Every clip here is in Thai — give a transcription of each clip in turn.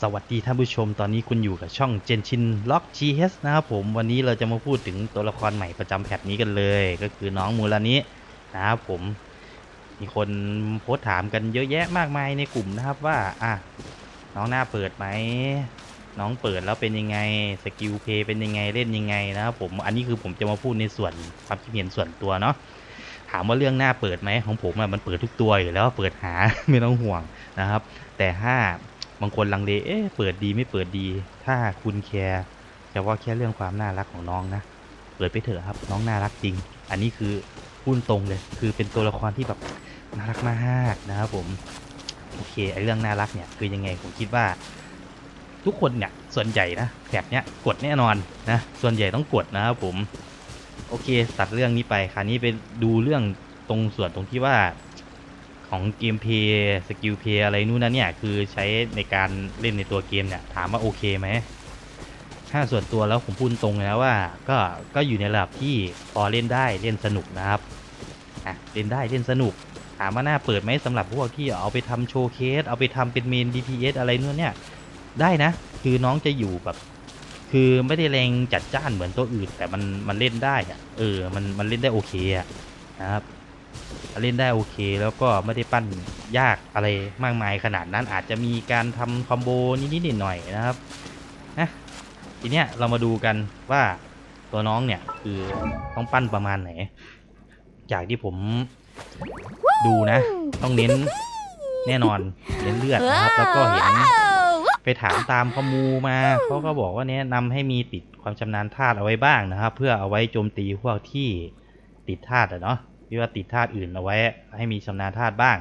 สวัสดีท่านผู้ชมตอนนี้คุณอยู่กับช่องเจนชินล็อก GH นะครับผมวันนี้เราจะมาพูดถึงตัวละครใหม่ประจำแพทนี้กันเลย ก็คือน้องมูลนินะครับผมมีคนโพสถามกันเยอะแยะมากมายในกลุ่มนะครับว่าอะน้องหน้าเปิดไหมน้องเปิดแล้วเป็นยังไงสกิลเพย์เป็นยังไงเล่นยังไงนะครับผมอันนี้คือผมจะมาพูดในส่วนความคิดเห็นส่วนตัวเนาะถามว่าเรื่องหน้าเปิดไหมของผมอะมันเปิดทุกตัวอยู่แล้วเปิดหาไม่ต้องห่วงนะครับ แต่ถ้า บางคนลังเลเอ๊ะเปิดดีไม่เปิดดี ถ้าคุณแคร์เฉพาแค่เรื่องความน่ารักของน้องนะ เปิดไปเถอะครับ น้องน่ารักจริง อันนี้คือพูดตรงเลย คือเป็นตัวละครที่แบบน่ารักมากนะครับผม โอเคไอเรื่องน่ารักเนี่ยคือยังไงผมคิดว่า ทุกคนเนี่ยส่วนใหญ่นะแบบเนี้ยกดแน่นอนนะ ส่วนใหญ่ต้องกดนะครับผม โอเคตัดเรื่องนี้ไปคราวนี้ไปดูเรื่องตรงส่วนตรงที่ว่า ของเกมเพย์สกิลเพย์อะไรนู่นนั่นเนี่ย คือใช้ในการเล่นในตัวเกมเนี่ย ถามว่าโอเคไหมถ้าส่วนตัวแล้วผมพูดตรงเลยนะว่า ก็ก็อยู่ในระดับที่พอเล่นได้เล่นสนุกนะครับอะเล่นได้เล่นสนุก ถามว่าน่าเปิดไหมสำหรับพวกที่เอาไปทำโชว์เคส เอาไปทำเป็นเมน DPS อะไรนู่นเนี่ย ได้นะ คือน้องจะอยู่แบบคือไม่ได้แรงจัดจ้านเหมือนตัวอื่น แต่มันมันเล่นได้อะเออมันมันเล่นได้โอเคอะนะครับ เล่นได้โอเค แล้วก็ไม่ได้ปั้นยากอะไรมากมายขนาดนั้นอาจจะมีการทำคอมโบนิดๆหน่อยๆนะครับนะทีเนี้ยเรามาดูกันว่าตัวน้องเนี่ยคือต้องปั้นประมาณไหน จากที่ผมดูนะ ต้องเน้นแน่นอนเน้นเลือดนะครับ แล้วก็เห็นไปถามตามข้อมูมาเขาก็บอกว่าแนะนำให้มีติดความชำนาญธาตุเอาไว้บ้างนะครับ เพื่อเอาไว้โจมตีพวกที่ติดธาตุอะเนาะ ที่ว่าติดธาตุอื่นเอาไว้ ให้มีชำนาญธาตุบ้าง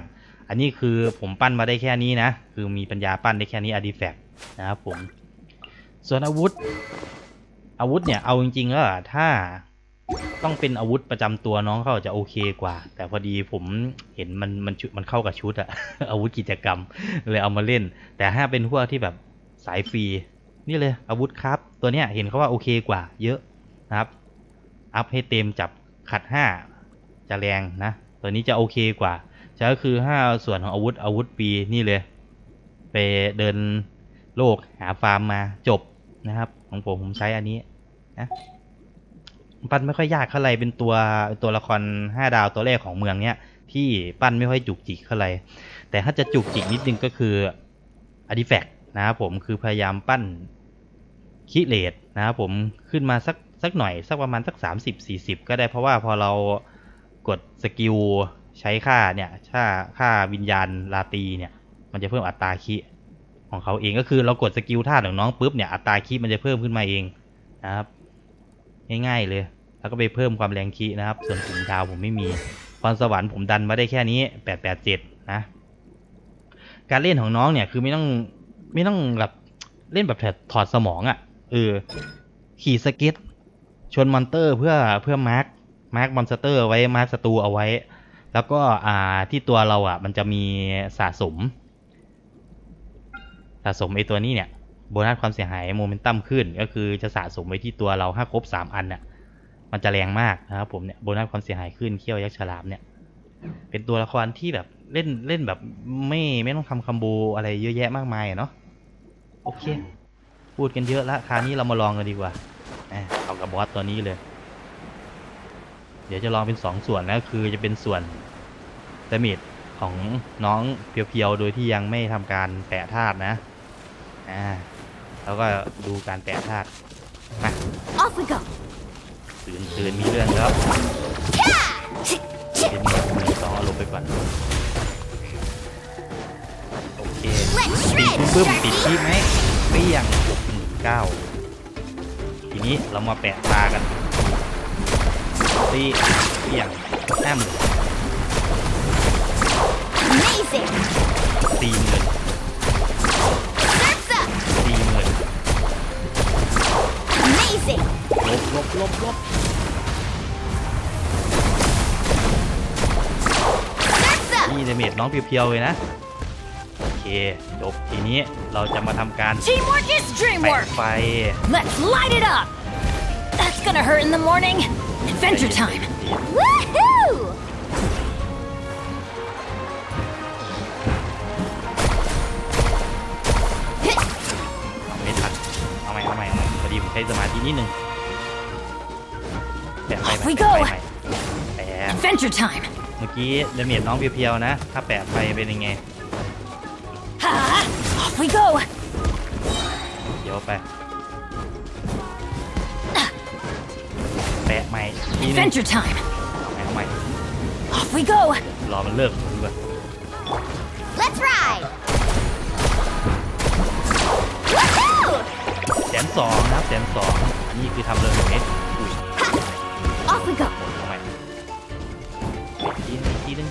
อันนี้คือผมปั้นมาได้แค่นี้นะ คือมีปัญญาปั้นได้แค่นี้อดีแฟกนะครับผม ส่วนอาวุธ อาวุธเนี่ยเอาจริงๆแล้วถ้าต้องเป็นอาวุธประจำตัวน้องเขาจะโอเคกว่า แต่พอดีผมเห็นมันมันชุดมันเข้ากับชุดอะอาวุธกิจกรรมเลยเอามาเล่น แต่ถ้าเป็นพวกที่แบบสายฟรีนี่เลยอาวุธครับ ตัวเนี้ยเห็นเขาว่าโอเคกว่า เยอะนะครับ อัพให้เต็มจับขัดห้า จะแรงนะ ตัวนี้จะโอเคกว่าจะก็คือห้าส่วนของอาวุธอาวุธปีนี่เลย ไปเดินโลกหาฟาร์มมาจบนะครับ ของผมผมใช้อันนี้นะปั้นไม่ค่อยยากเท่าไหร่เป็นตัวตัวละครห้าดาวตัวแรกของเมืองเนี้ยที่ปั้นไม่ค่อยจุกจิกเท่าไหร่แต่ถ้าจะจุกจิกนิดนึงก็คืออ d ิแฟกนะครับผมคือพยายามปั้นคิเลตนะครับผมขึ้นมาสักสักหน่อยสักประมาณสัก 30 40 ก็ได้เพราะว่าพอเรา กดสกิลใช้ค่าเนี่ยค่าค่าวิญญาณลาตีเนี่ย มันจะเพิ่มอัตราคิของเขาเองก็คือเรากดสกิลท่าของน้องปุ๊บเนี่ยอัตราคิมันจะเพิ่มขึ้นมาเองนะครับ ง่ายๆเลย แล้วก็ไปเพิ่มความแรงคินะครับ ส่วนผมดาวผมไม่มีพรสวรรค์ผมดันมาได้แค่นี้887นะการเล่นของน้องเนี่ยคือไม่ต้องไม่ต้องแบบเล่นแบบถอดสมองอะ่ะเออขี่สเก็ตชนมอนเตอร์เพื่อเพื่อมาร์ก มาร์กมอนสเตอร์ไว้มาร์กศัตรูเอาไว้ แล้วก็อ่าที่ตัวเราอะ มันจะมีสะสม สะสมไอตัวนี้เนี่ยโบนัสความเสียหายโมเมนตัมขึ้น ก็คือจะสะสมไว้ที่ตัวเราถ้าครบสามอันเนี่ยมันจะแรงมากนะครับผมเนี่ยโบนัสความเสียหายขึ้นเขี้ยวยักษ์ฉลามเนี่ย เป็นตัวละครที่แบบเล่นเล่นแบบไม่ไม่ต้องทำคัมโบอะไรเยอะแยะมากมายเนาะโอเค พูดกันเยอะละคราวนี้เรามาลองกันดีกว่าอะเอากับบอสตัวนี้เลย เดี๋ยวจะลองเป็นสองส่วนนะคือจะเป็นส่วนดาเมจของน้องเพียวๆ โดยที่ยังไม่ทำการแปะธาตุนะ อ่า แล้วก็ดูการแปะธาตุมา Off we go. ตื่นตื่นมีเรื่องแล้วเป็นหนึ่งสองเอาลงไปก่อน โอเค Let's ติด shred, ปึ้มติด Sharky. ที่ไหมเปรี้ยงหกหมื่นเก้าทีนี้เรามาแปะตากัน ตีเปรี้ยงห้าหมื่น Amazing. สี่หมื่น Surf's up. สี่หมื่น Amazing. ลบลบลบลบ Surf's up. นี่เดเมจน้องเพียวๆเลยนะ โอเคจบทีนี้เราจะมาทำการ Teamwork is แปะ dreamwork. ไฟ Let's light it up. That's gonna hurt in the morning. Adventure time! Woohoo! ไม่ทันเอาใหม่เอาใหม่เอาใหม่พอดีผมใช้สมาธินิดนึงแปะไป Off แปไปแปะ Adventure time! เมื่อกี้เดเมจน้องเพียวๆนะ ถ้าแปะไปเป็นยังไง Ha! Off we go! เดี๋ยวไป ใหม่ทีนึง Adventure time. แปะใหม่ Off we go. รอมันเลิกหมุนก่อน Let's ride. Woohoo! แสนสองนะครับแสนสองอันนี้คือทำเลยเห็นไหมอุ้ย Off we go. หมดทำไมอีกทีนึงอีกทีนึง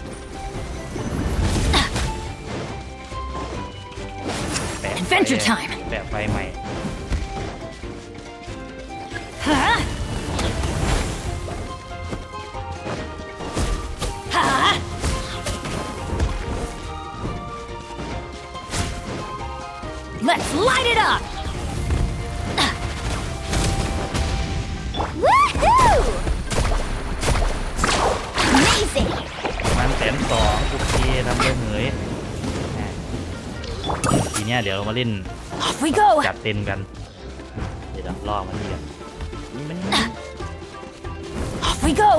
แปะไฟ Adventure time แปะไฟใหม่ ทีเนี้ยเดี๋ยวเรามาเล่น Off we go! จัดเต็มกัน เดี๋ยวเราล่อมันนี่กันนี่มัน Off we go!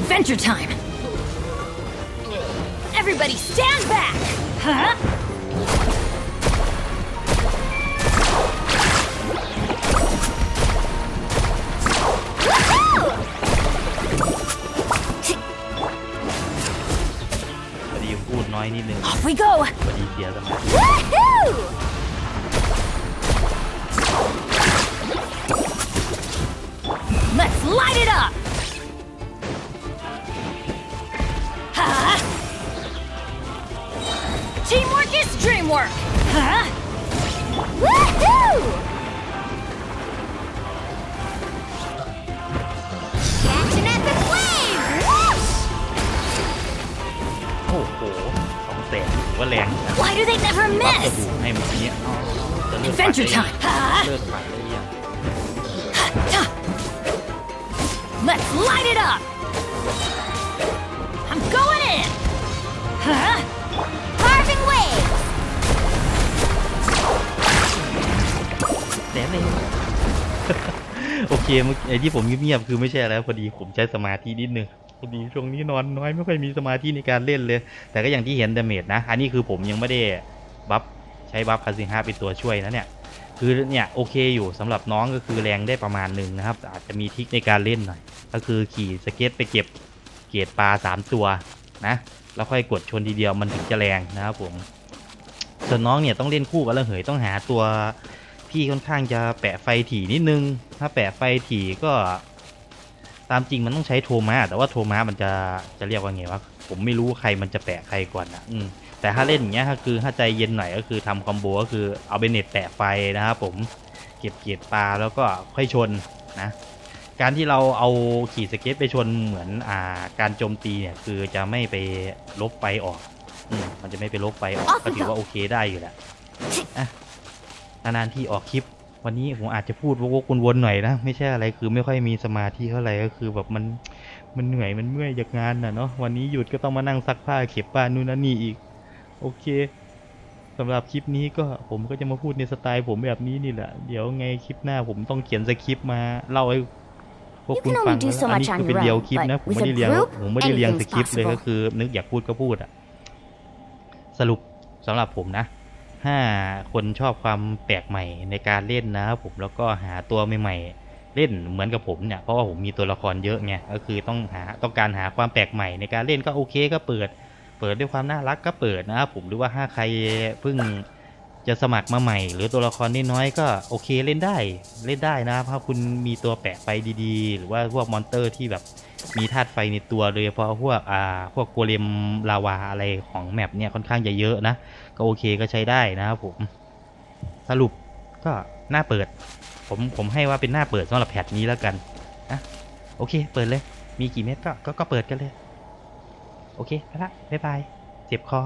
Adventure time! Everybody stand back! Huh? น้อยนิดนึง Off we go! พอดีเสียสมาธิ Woohoo! Let's light it up! Huh? Teamwork is dreamwork! Huh? Woohoo! ถือว่าแรงนะ Why do they never ปั๊บกระ miss? ดูกให้มันเนี้ยอ๋อจะเลิก Adventure ปัด time! ได้ Huh? ยังเลิกปัดได้ยัง Let's light it up! I'm going in! Huh? Carving waves! แสนเลยโอเคเมื่อไอ้ที่ผมเงียบๆคือไม่ใช่อะไรพอดีผมใช้สมาธินิดนึงพอ ดีช่วงนี้นอนน้อยไม่ค่อยมีสมาธิในการเล่นเลย แต่ก็อย่างที่เห็นดาเมจนะ อันนี้คือผมยังไม่ได้บัฟใช้บัฟคาสิฮาเป็นตัวช่วยนะเนี่ย คือเนี่ยโอเคอยู่สำหรับน้องก็คือแรงได้ประมาณหนึ่งนะครับ อาจจะมีทิคในการเล่นหน่อย ก็คือขี่สเก็ตไปเก็บเกียรปลาสามตัวนะแล้วค่อยกดชนทีเดียวมันถึงจะแรงนะครับผม ส่วนน้องเนี่ยต้องเล่นคู่กับระเหยต้องหาตัวที่ค่อนข้างจะแปะไฟถี่นิดนึง ถ้าแปะไฟถี่ก็ามจริงมันต้องใช้โทมาแต่ว่าโทมามันจะจะเรียกว่าไงวะผมไม่รู้ใครมันจะแปะใครก่อนนะอืมแต่ถ้าเล่นอย่างเงี้ยก็คือถ้าใจเย็นหน่อยก็คือทำคอมโบก็คือเอาเบเน็ตแปะไฟนะครับผมเก็บเกียรปลาแล้วก็ค่อยชนนะการที่เราเอาขี่สเก็ตไปชนเหมือนอ่าการโจมตีเนี่ยคือจะไม่ไปลบไฟออกอืมมันจะไม่ไปลบไฟออก Off ก็ we ถือ go ว่าโอเคได้อยู่แหละอะนานๆที่ออกคลิป วันนี้ผมอาจจะพูดวกๆวนๆหน่อยนะ ไม่ใช่อะไรคือไม่ค่อยมีสมาธิเท่าไหร่ก็คือแบบมันมันเหนื่อยมันเมื่อยจากงานน่ะเนาะวันนี้หยุดก็ต้องมานั่งซักผ้าเก็บบ้านนู่นนั่นนี่อีก โอเคสำหรับคลิปนี้ก็ผมก็จะมาพูดในสไตล์ผมแบบนี้นี่แหละ เดี๋ยวไงคลิปหน้าผมต้องเขียนสคริปต์มาเล่าให้พวก You คุณ can ฟัง only do แล้ว so อัน much นี้ on คือเป็น your เดียว own, คลิปนะ but ผมไม่ with ได้ a เรียง group, ผมไม่ได้เรียงส anything's คริปต์เลย possible. ก็คือ นึกอยากพูดก็พูดอะสรุปสำหรับผมนะ ถ้าคนชอบความแปลกใหม่ในการเล่นนะครับผมแล้วก็หาตัวใหม่ๆเล่นเหมือนกับผมเนี่ยเพราะว่าผมมีตัวละครเยอะไงก็คือต้องหาต้องการหาความแปลกใหม่ในการเล่นก็โอเคก็เปิด เปิดด้วยความน่ารักก็เปิดนะครับผมหรือว่าถ้าใครเพิ่งจะสมัครมาใหม่ หรือตัวละครน้อยๆก็โอเคเล่นได้เล่นได้นะครับถ้าคุณมีตัวแปลกไปดีๆ หรือว่าพวกมอนเตอร์ที่แบบ มีธาตุไฟในตัวโดยเฉพาะพวกอ่าพวกโกเลมลาวาอะไรของแมปเนี่ยค่อนข้างจะเยอะนะ ก็โอเคก็ใช้ได้นะครับผม สรุปก็หน้าเปิด ผมผมให้ว่าเป็นหน้าเปิดสำหรับแพทนี้แล้วกันนะโอเค เปิดเลย มีกี่เม็ดก็ก็ก็เปิดกันเลย โอเคไปละบ๊ายบาย เจ็บคอ